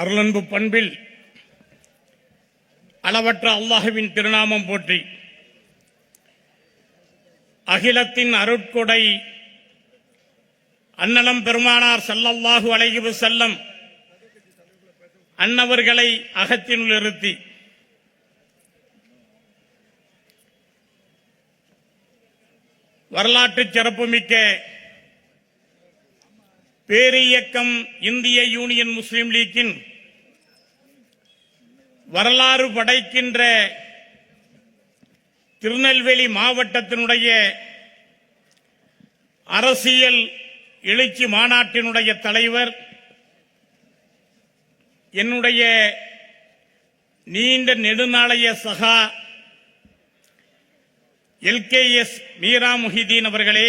அருளன்பு பண்பில் அளவற்ற அல்லாஹுவின் திருநாமம் போற்றி. அகிலத்தின் அருட்கொடை அன்னலம் பெருமானார் ஸல்லல்லாஹு அழகிவு செல்லம் அன்னவர்களை அகத்தினுள் இருத்தி. வரலாற்று சிறப்புமிக்க பேரியக்கம் இந்திய யூனியன் முஸ்லீம் லீக்கின் வரலாறு படைக்கின்ற திருநெல்வேலி மாவட்டத்தினுடைய அரசியல் எழுச்சி மாநாட்டினுடைய தலைவர் என்னுடைய நீண்ட நெடுநாளைய சகா எல்கேஎஸ் மீரா முஹிதீன் அவர்களே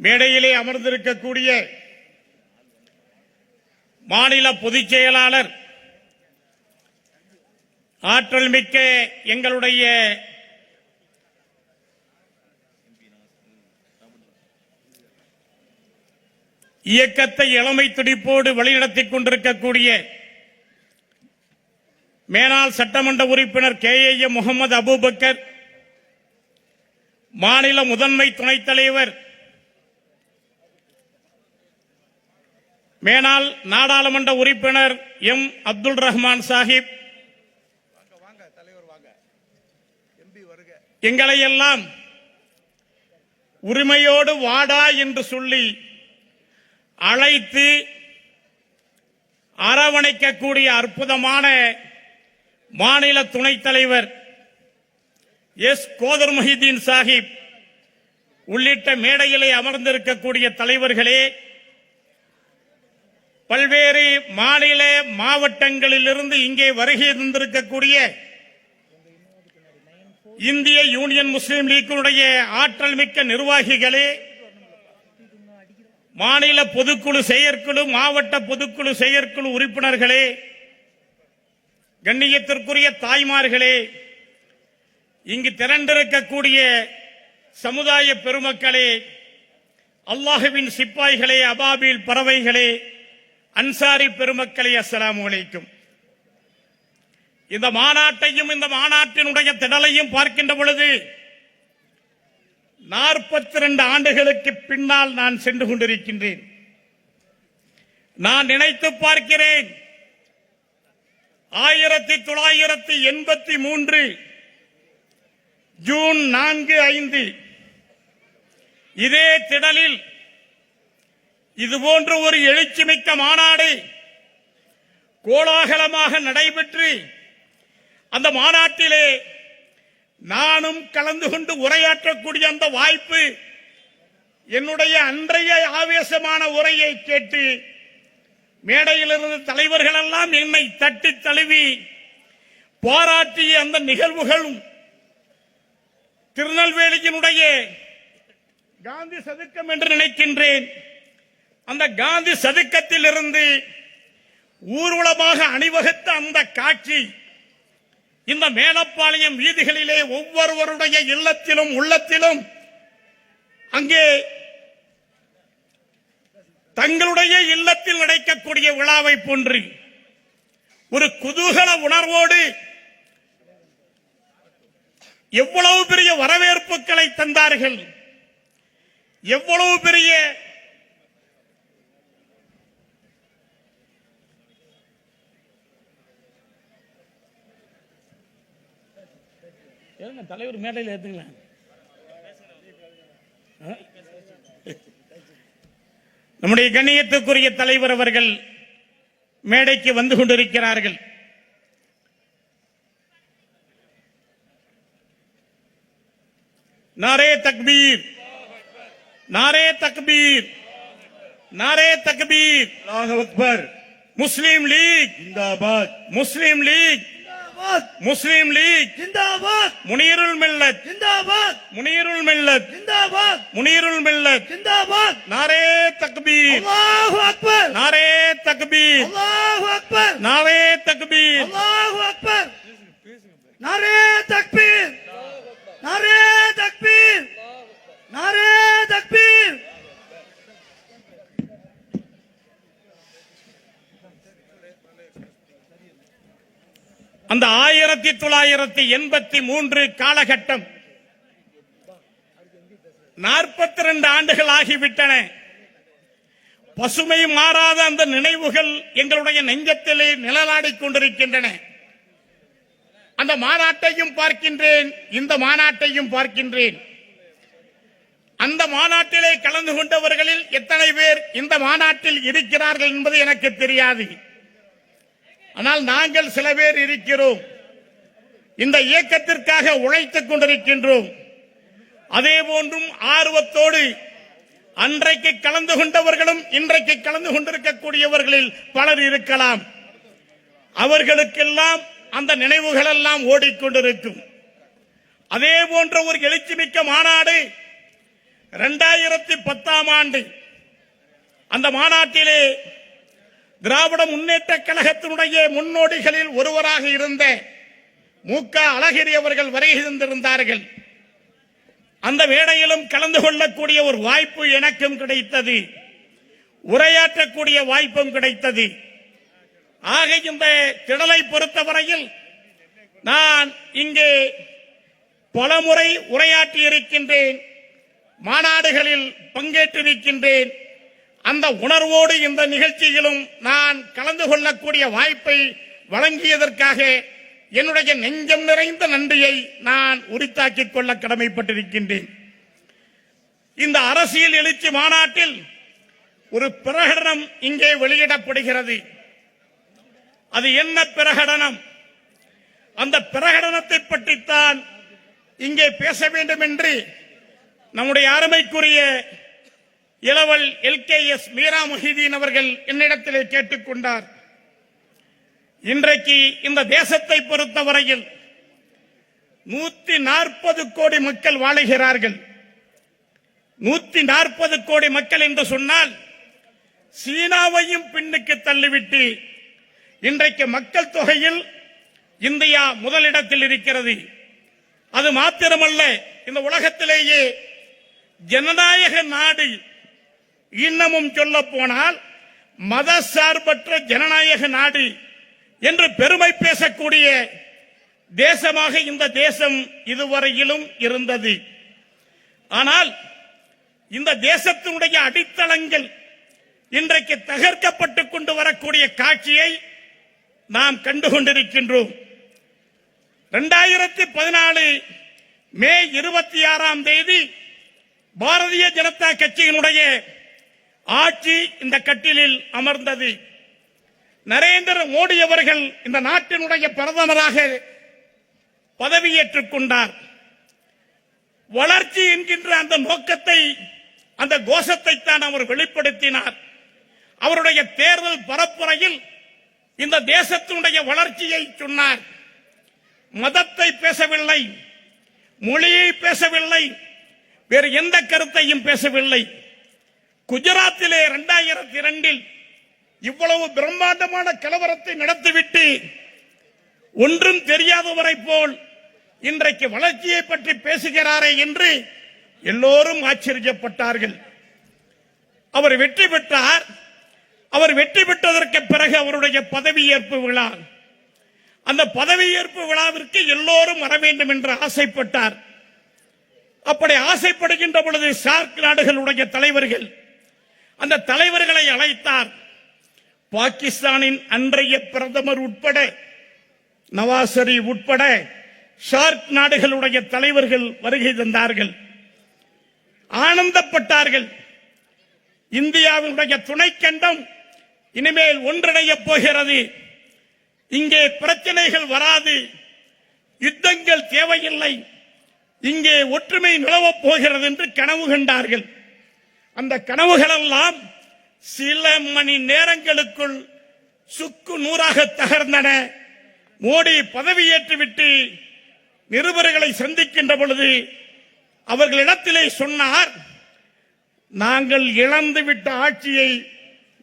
மேடையிலே அமர்ந்திருக்கக்கூடிய மாநில பொதுச் செயலாளர் ஆற்றல் மிக்க எங்களுடைய இயக்கத்தை இளமை துடிப்போடு வழிநடத்திக் கொண்டிருக்கக்கூடிய மேனாள் சட்டமன்ற உறுப்பினர் கே. ஏ. முகமது அபூபக்கர் மாநில முதன்மை துணைத் தலைவர் மேனால் நாடாளுமன்ற உறுப்பினர் எம். அப்துல் ரஹ்மான் சாஹிப். எங்களை எல்லாம் உரிமையோடு வாடா என்று சொல்லி அழைத்து அரவணைக்கக்கூடிய அற்புதமான மாநில துணைத் தலைவர் எஸ். கோதர் மொஹிதீன் சாஹிப் உள்ளிட்ட மேடையிலே அமர்ந்திருக்கக்கூடிய தலைவர்களே பல்வேறு மாநில மாவட்டங்களிலிருந்து இங்கே வருகை தந்திருக்கக்கூடிய இந்திய யூனியன் முஸ்லீம் லீக்கினுடைய ஆற்றல் மிக்க நிர்வாகிகளே மாநில பொதுக்குழு செயற்குழு மாவட்ட பொதுக்குழு செயற்குழு உறுப்பினர்களே கண்ணியத்திற்குரிய தாய்மார்களே இங்கு திரண்டிருக்கக்கூடிய சமுதாய பெருமக்களே அல்லாஹுவின் சிப்பாய்களே அபாபில் பறவைகளே அன்சாரி பெருமக்களே அஸ்லாம் அலைக்கும். இந்த மாநாட்டையும் இந்த மாநாட்டினுடைய திடலையும் பார்க்கின்ற பொழுது நாற்பத்தி ரெண்டு ஆண்டுகளுக்கு பின்னால் நான் சென்று கொண்டிருக்கின்றேன். நான் நினைத்து பார்க்கிறேன் ஆயிரத்தி தொள்ளாயிரத்தி எண்பத்தி மூன்று ஜூன் நான்கு ஐந்து இதே திடலில் இதுபோன்ற ஒரு எழுச்சிமிக்க மாநாடு கோலாகலமாக நடைபெற்று அந்த மாநாட்டிலே நானும் கலந்து கொண்டு உரையாற்றக்கூடிய அந்த வாய்ப்பு என்னுடைய அன்றைய ஆவேசமான உரையை கேட்டு மேடையில் இருந்த தலைவர்கள் எல்லாம் என்னை தட்டி தழுவி பாராட்டிய அந்த நிகழ்வுகளும் திருநெல்வேலியினுடைய காந்தி சதுக்கம் என்று நினைக்கின்றேன். அந்த காந்தி சதுக்கத்தில் இருந்து ஊர்வலமாக அணிவகுத்த அந்த காட்சி இந்த மேலப்பாளையம் வீதிகளிலே ஒவ்வொருவருடைய இல்லத்திலும் உள்ளத்திலும் அங்கே தங்களுடைய இல்லத்தில் நடக்கக்கூடிய விழாவை போன்று ஒரு குதூகல உணர்வோடு எவ்வளவு பெரிய வரவேற்புகளை தந்தார்கள் எவ்வளவு பெரிய ஏங்க தலைவர் மேடையில் ஏத்துங்களேன் ஆ? நம்முடைய கண்ணியத்துக்குரிய தலைவர் அவர்கள் மேடைக்கு வந்து கொண்டிருக்கிறார்கள். நாரே தக்பீர். நாரே தக்பீர். நாரே தக்பீர். அக்பர். முஸ்லீம் லீக். ஜிந்தாபாத். முஸ்லீம் லீக். முஸ்லீம் லீக்! ஜிந்தாபாத்! முனீருல் மில்லத்! ஜிந்தாபாத்! முனீருல் மில்லத்! ஜிந்தாபாத்! முனீருல் மில்லத்! ஜிந்தாபாத்! நாரே தக்பீர்! அல்லாஹ் அக்பர்! நாரே தக்பீர்! அல்லாஹ் அக்பர்! நாரே தக்பீர்! அல்லாஹ் அக்பர்! நாரே தக்பீர்! நாரே தக்பீர்! நாரே தக்பீர்! அந்த ஆயிரத்தி தொள்ளாயிரத்தி எண்பத்தி மூன்று காலகட்டம் நாற்பத்தி ரெண்டு ஆண்டுகள் ஆகிவிட்டன. பசுமை மாறாத அந்த நினைவுகள் எங்களுடைய நெஞ்சத்திலே நிழலாடிக் கொண்டிருக்கின்றன. அந்த மாநாட்டையும் பார்க்கின்றேன் இந்த மாநாட்டையும் பார்க்கின்றேன். அந்த மாநாட்டிலே கலந்து கொண்டவர்களில் எத்தனை பேர் இந்த மாநாட்டில் இருக்கிறார்கள் என்பது எனக்கு தெரியாது. ஆனால் நாங்கள் சில பேர் இருக்கிறோம். இந்த இயக்கத்திற்காக உழைத்துக் கொண்டிருக்கின்றோம். அதே போன்றும் ஆர்வத்தோடு அன்றைக்கு கலந்து கொண்டவர்களும் இன்றைக்கு கலந்து கொண்டிருக்கக்கூடியவர்களில் பலர் இருக்கலாம். அவர்களுக்கெல்லாம் அந்த நினைவுகள் எல்லாம் ஓடிக்கொண்டிருக்கும். அதே போன்ற ஒரு எழுச்சி மிக்க மாநாடு இரண்டாயிரத்தி பத்தாம் ஆண்டு அந்த மாநாட்டிலே திராவிட முன்னேற்ற கழகத்தினுடைய முன்னோடிகளில் ஒருவராக இருந்த மு க அழகிரி அவர்கள் வருகை தந்திருந்தார்கள் அந்த வேளையிலும் கலந்து கொள்ளக்கூடிய ஒரு வாய்ப்பு எனக்கும் கிடைத்தது. உரையாற்றக்கூடிய வாய்ப்பும் கிடைத்தது. ஆக இந்த திடலை பொறுத்தவரையில் நான் இங்கே பலமுறை உரையாற்றி இருக்கின்றேன் மாநாடுகளில் பங்கேற்றிருக்கின்றேன். அந்த உணர்வோடு இந்த நிகழ்ச்சியிலும் நான் கலந்து கொள்ளக்கூடிய வாய்ப்பை வழங்கியதற்காக என்னுடைய நெஞ்சம் நிறைந்த நன்றியை நான் உரித்தாக்கிக் கொள்ள கடமைப்பட்டிருக்கின்றேன். இந்த அரசியல் எழுச்சி மாநாட்டில் ஒரு பிரகடனம் இங்கே வெளியிடப்படுகிறது. அது என்ன பிரகடனம்? அந்த பிரகடனத்தை பற்றித்தான் இங்கே பேச வேண்டும் என்று நம்முடைய அருமைக்குரிய இளவல் எல்கேஎஸ் மீரா முஹிதீன் அவர்கள் என்னிடத்திலே கேட்டுக்கொண்டார். இன்றைக்கு இந்த தேசத்தை பொறுத்தவரையில் நூத்தி நாற்பது கோடி மக்கள் வாழுகிறார்கள். நூத்தி நாற்பது கோடி மக்கள் என்று சொன்னால் சீனாவையும் பின்னுக்கு தள்ளிவிட்டு இன்றைக்கு மக்கள் தொகையில் இந்தியா முதலிடத்தில் இருக்கிறது. அது மாத்திரமல்ல இந்த உலகத்திலேயே ஜனநாயக நாடு இன்னமும் சொல்ல போனால் மதசார்பற்ற ஜனநாயக நாடு என்று பெருமை பேசக்கூடிய தேசமாக இந்த தேசம் இதுவரையிலும் இருந்தது. ஆனால் இந்த தேசத்தினுடைய அடித்தளங்கள் இன்றைக்கு தகர்க்கப்பட்டுக் கொண்டு வரக்கூடிய காட்சியை நாம் கண்டு கொண்டிருக்கின்றோம் இரண்டாயிரத்தி பதினாலு மே இருபத்தி ஆறாம் தேதி பாரதிய ஜனதா கட்சியினுடைய ஆட்சி இந்த கட்டிலில் அமர்ந்தது. நரேந்திர மோடி அவர்கள் இந்த நாட்டினுடைய பிரதமராக பதவியேற்றுக் கொண்டார். வளர்ச்சி என்கின்ற அந்த நோக்கத்தை அந்த கோஷத்தை தான் அவர் வெளிப்படுத்தினார். அவருடைய தேர்தல் பரப்புரையில் இந்த தேசத்தினுடைய வளர்ச்சியை சொன்னார். மதத்தை பேசவில்லை மொழியை பேசவில்லை வேறு எந்த கருத்தையும் பேசவில்லை. குஜராத்திலே இரண்டாயிரத்தி இரண்டில் இவ்வளவு பிரம்மாண்டமான கலவரத்தை நடத்திவிட்டு ஒன்றும் தெரியாதவரை போல் இன்றைக்கு வளர்ச்சியை பற்றி பேசுகிறாரே என்று எல்லோரும் ஆச்சரியப்பட்டார்கள். அவர் வெற்றி பெற்றார். அவர் வெற்றி பெற்றதற்கு பிறகு அவருடைய பதவியேற்பு விழா. அந்த பதவியேற்பு விழாவிற்கு எல்லோரும் வர வேண்டும் என்று ஆசைப்பட்டார். அப்படி ஆசைப்படுகின்ற பொழுது சார்க் நாடுகளுடைய தலைவர்கள் அந்த தலைவர்களை அழைத்தார். பாகிஸ்தானின் அன்றைய பிரதமர் உட்பட நவாஸ் ஷரீப் உட்பட ஷார்க் நாடுகளுடைய தலைவர்கள் வருகை தந்தார்கள். ஆனந்தப்பட்டார்கள். இந்தியாவினுடைய துணைக்கண்டம் இனிமேல் ஒன்றிணைய போகிறது. இங்கே பிரச்சனைகள் வராது. யுத்தங்கள் தேவையில்லை. இங்கே ஒற்றுமை நிலவப் போகிறது என்று கனவு கண்டார்கள். அந்த கனவுகளெல்லாம் சில மணி நேரங்களுக்குள் சுக்கு நூறாக தகர்ந்தன. மோடி பதவியேற்றுவிட்டு நிருபர்களை சந்திக்கின்ற பொழுது அவர்களிடத்திலே சொன்னார் நாங்கள் இழந்துவிட்ட ஆட்சியை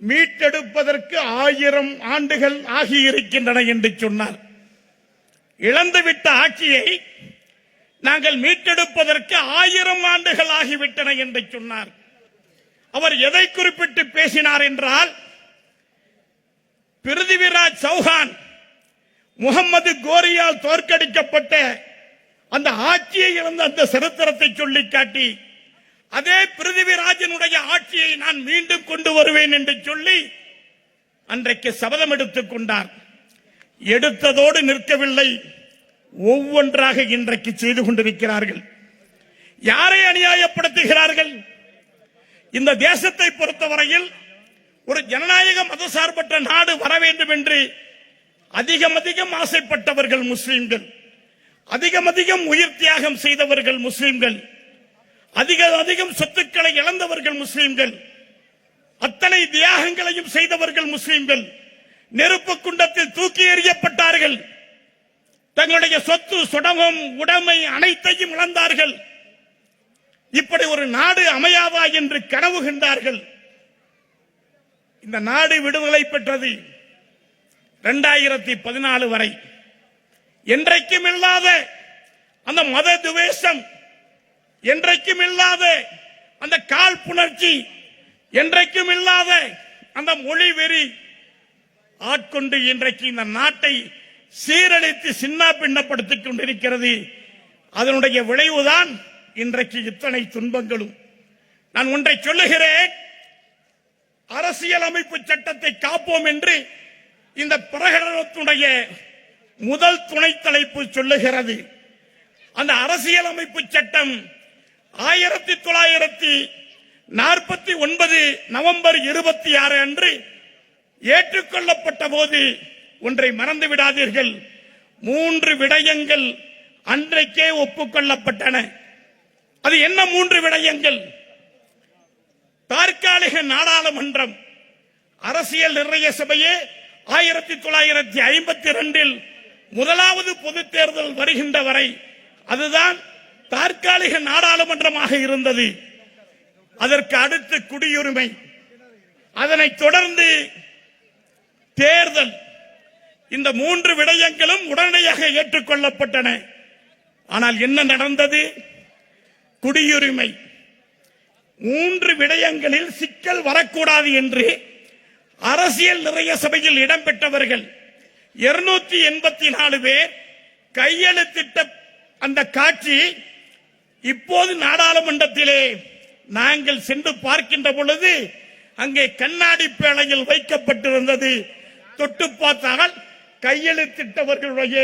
மீட்டெடுப்பதற்கு ஆயிரம் ஆண்டுகள் ஆகியிருக்கின்றன என்று சொன்னார். இழந்துவிட்ட ஆட்சியை நாங்கள் மீட்டெடுப்பதற்கு ஆயிரம் ஆண்டுகள் ஆகிவிட்டன என்று சொன்னார். அவர் எதை குறிப்பிட்டு பேசினார் என்றால் பிருதிவிராஜ் சௌஹான் முகம்மது கோரியால் தோற்கடிக்கப்பட்ட அந்த ஆட்சியை இழந்த அந்த சரித்திரத்தை சொல்லி காட்டி அதே பிருத்திவிராஜனுடைய ஆட்சியை நான் மீண்டும் கொண்டு வருவேன் என்று சொல்லி அன்றைக்கு சபதம் எடுத்துக் கொண்டார். எடுத்ததோடு நிற்கவில்லை. ஒவ்வொன்றாக இன்றைக்கு செய்து கொண்டிருக்கிறார்கள். யாரை அநியாயப்படுத்துகிறார்கள்? இந்த தேசத்தை பொறுத்தவரையில் ஒரு ஜனநாயக மதசார்பற்ற நாடு வர வேண்டும் என்று அதிகம் அதிகம் ஆசைப்பட்டவர்கள் முஸ்லிம்கள் அதிகம் அதிகம் உயிர் தியாகம் செய்தவர்கள் முஸ்லிம்கள் அதிக அதிகம் சொத்துக்களை இழந்தவர்கள் முஸ்லிம்கள் அத்தனை தியாகங்களையும் செய்தவர்கள் முஸ்லிம்கள் நெருப்பு குண்டத்தில் தூக்கி எறியப்பட்டார்கள் தங்களுடைய சொத்து சுடமும் உடைமை அனைத்தையும் இழந்தார்கள். இப்படி ஒரு நாடு அமையாதா என்று கனவு கண்டார்கள். இந்த நாடு விடுதலை பெற்றது இரண்டாயிரத்தி பதினாலு வரை. என்றைக்கும் இல்லாத அந்த மத துவேஷம் என்றைக்கும் இல்லாத அந்த காழ்ப்புணர்ச்சி என்றைக்கும் இல்லாத அந்த மொழி வெறி ஆட்கொண்டு இன்றைக்கு இந்த நாட்டை சீரழித்து சின்ன பின்னப்படுத்திக் கொண்டிருக்கிறது. அதனுடைய விளைவுதான் இன்றைக்கு இத்தனை துன்பங்களும். நான் ஒன்றை சொல்லுகிறேன். அரசியலமைப்பு சட்டத்தை காப்போம் என்று இந்த பிரகடனத்துடைய முதல் துணை தலைப்பு சொல்லுகிறது. அந்த அரசியலமைப்பு சட்டம் ஆயிரத்தி தொள்ளாயிரத்தி நாற்பத்தி ஒன்பது நவம்பர் இருபத்தி ஆறு அன்று ஏற்றுக்கொள்ளப்பட்ட போது ஒன்றை மறந்து விடாதீர்கள். மூன்று விடயங்கள் அன்றைக்கே ஒப்புக்கொள்ளப்பட்டன. அது என்ன மூன்று விடயங்கள்? தற்காலிக நாடாளுமன்றம் அரசியல் நிர்ணய சபையே ஆயிரத்தி தொள்ளாயிரத்தி ஐம்பத்தி ரெண்டில் முதலாவது பொது தேர்தல் வருகின்ற வரை அதுதான் தற்காலிக நாடாளுமன்றமாக இருந்தது. அதற்கு அடுத்து குடியுரிமை. அதனைத் தொடர்ந்து தேர்தல். இந்த மூன்று விடயங்களும் உடனடியாக ஏற்றுக்கொள்ளப்பட்டன ஆனால் என்ன நடந்தது? குடியுரிமை. மூன்று விடயங்களில் சிக்கல் வரக்கூடாது என்று அரசியல் நிறைய சபையில் இடம்பெற்றவர்கள் இருநூத்தி எண்பத்தி நாலு பேர் கையெழுத்திட்ட அந்த காட்சி இப்போது நாடாளுமன்றத்திலே நாங்கள் சென்று பார்க்கின்ற பொழுது அங்கே கண்ணாடி பேழையில் வைக்கப்பட்டிருந்தது. தொட்டு பார்த்தால் கையெழுத்திட்டவர்களுடைய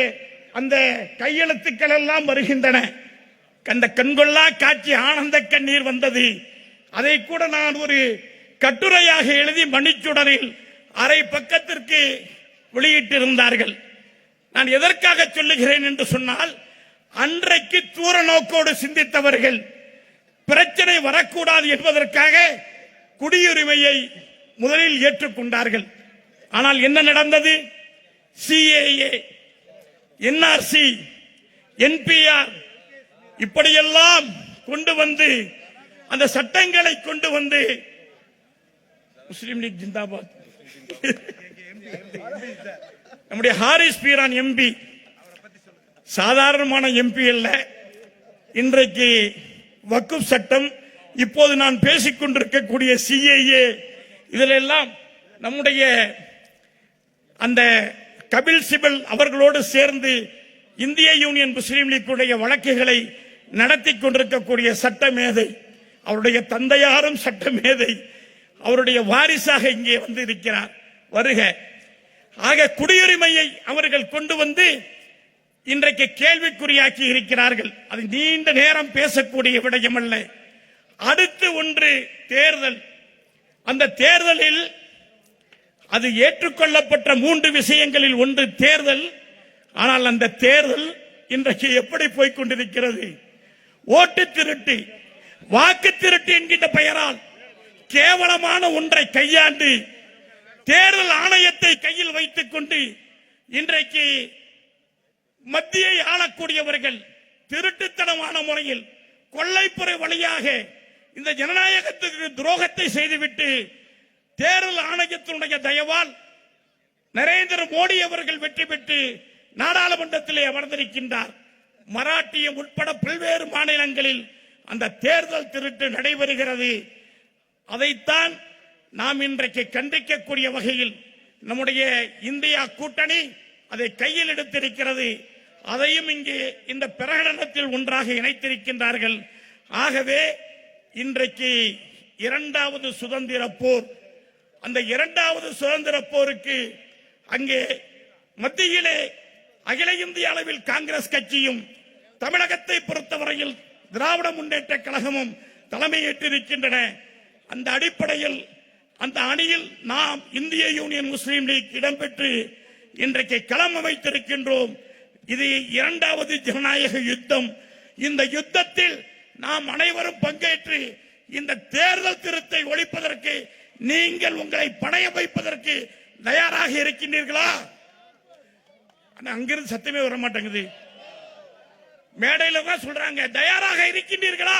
அந்த கையெழுத்துக்கள் எல்லாம் வருகின்றன. அந்த கண்கொள்ளா காட்சி ஆனந்த கண்ணீர் வந்தது. அதை கூட நான் ஒரு கட்டுரையாக எழுதி மணிச்சுடரில் அரை பக்கத்திற்கு வெளியிட்டிருந்தார்கள். நான் எதற்காக சொல்லுகிறேன் என்று சொன்னால் அன்றைக்கு தூர நோக்கோடு சிந்தித்தவர்கள் பிரச்சனை வரக்கூடாது என்பதற்காக குடியுரிமையை முதலில் ஏற்றுக்கொண்டார்கள். ஆனால் என்ன நடந்தது? சிஏஏ என்ஆர்சி என்பிஆர் இப்படியெல்லாம் கொண்டு வந்து அந்த சட்டங்களை கொண்டு வந்து முஸ்லீம் லீக் ஜிந்தாபாத். நம்முடைய ஹாரிஸ் பீரான் எம்பி சாதாரணமான எம்பி அல்ல. இன்றைக்கு வக்குப் சட்டம் இப்போது நான் பேசிக் கொண்டிருக்கக்கூடிய சிஏஏ இதில் எல்லாம் நம்முடைய அந்த கபில் சிபல் அவர்களோடு சேர்ந்து இந்திய யூனியன் முஸ்லீம் லீக்குடைய வழக்குகளை நடத்தி கொண்டிருக்கக்கூடிய சட்ட மேதை அவருடைய தந்தையாரும் சட்ட மேதை அவருடைய வாரிசாக இங்கே வந்து இருக்கிறார். வருக. ஆக குடியுரிமையை அவர்கள் கொண்டு வந்து இன்றைக்கு கேள்விக்குறியாக்கி இருக்கிறார்கள். அது நீண்ட நேரம் பேசக்கூடிய விடயம் அல்ல. அடுத்து ஒன்று தேர்தல். அந்த தேர்தலில் அது ஏற்றுக்கொள்ளப்பட்ட மூன்று விஷயங்களில் ஒன்று தேர்தல். ஆனால் அந்த தேர்தல் இன்றைக்கு எப்படி போய்கொண்டிருக்கிறது ஓட்டு திருட்டு வாக்கு திருட்டு என்கின்ற பெயரால் கேவலமான ஒன்றை கையாண்டு தேர்தல் ஆணையத்தை கையில் வைத்துக் கொண்டு இன்றைக்கு மத்தியை ஆளக்கூடியவர்கள் திருட்டுத்தனமான முறையில் கொள்ளைப்புறை வழியாக இந்த ஜனநாயகத்துக்கு துரோகத்தை செய்துவிட்டு தேர்தல் ஆணையத்தினுடைய தயவால் நரேந்திர மோடி அவர்கள் வெற்றி பெற்று நாடாளுமன்றத்திலே அமர்ந்திருக்கின்றார். மராட்டியம் உட்பட பல்வேறு மாநிலங்களில் அந்த தேர்தல் திருட்டு நடைபெறுகிறது. அதைத்தான் நாம் இன்றைக்கு கண்டிக்கக்கூடிய வகையில் நம்முடைய இந்தியா கூட்டணி அதை கையில் எடுத்திருக்கிறது. அதையும் இங்கே இந்த பிரகடனத்தில் ஒன்றாக இணைத்திருக்கின்றார்கள். ஆகவே இன்றைக்கு இரண்டாவது சுதந்திர போர். அந்த இரண்டாவது சுதந்திர போருக்கு அங்கே மத்தியிலே அகில இந்திய அளவில் காங்கிரஸ் கட்சியும் தமிழகத்தை பொறுத்தவரையில் திராவிட முன்னேற்ற கழகமும் தலைமையேற்றிருக்கின்றன. அந்த அடிப்படையில் அந்த அணியில் நாம் இந்திய யூனியன் முஸ்லீம் லீக் இடம்பெற்று இன்றைக்கு களம் அமைத்திருக்கின்றோம். இது இரண்டாவது ஜனநாயக யுத்தம். இந்த யுத்தத்தில் நாம் அனைவரும் பங்கேற்று இந்த தேர்தல் திருத்தை ஒழிப்பதற்கு நீங்கள் உங்களை பணைய வைப்பதற்கு தயாராக இருக்கின்றீர்களா? ஆனால் அங்கிருந்து சத்தமே வர மாட்டேங்குது. மேடையில தான் சொல்றாங்க தயாராக இருக்கின்றீர்களா?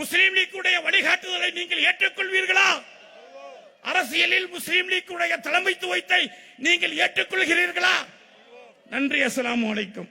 முஸ்லீம் லீக்குடைய வழிகாட்டுதலை நீங்கள் ஏற்றுக்கொள்வீர்களா? அரசியலில் முஸ்லீம் லீக்குடைய தலைமைத்துவத்தை நீங்கள் ஏற்றுக்கொள்கிறீர்களா? நன்றி அஸ்ஸலாமு வலைக்கும்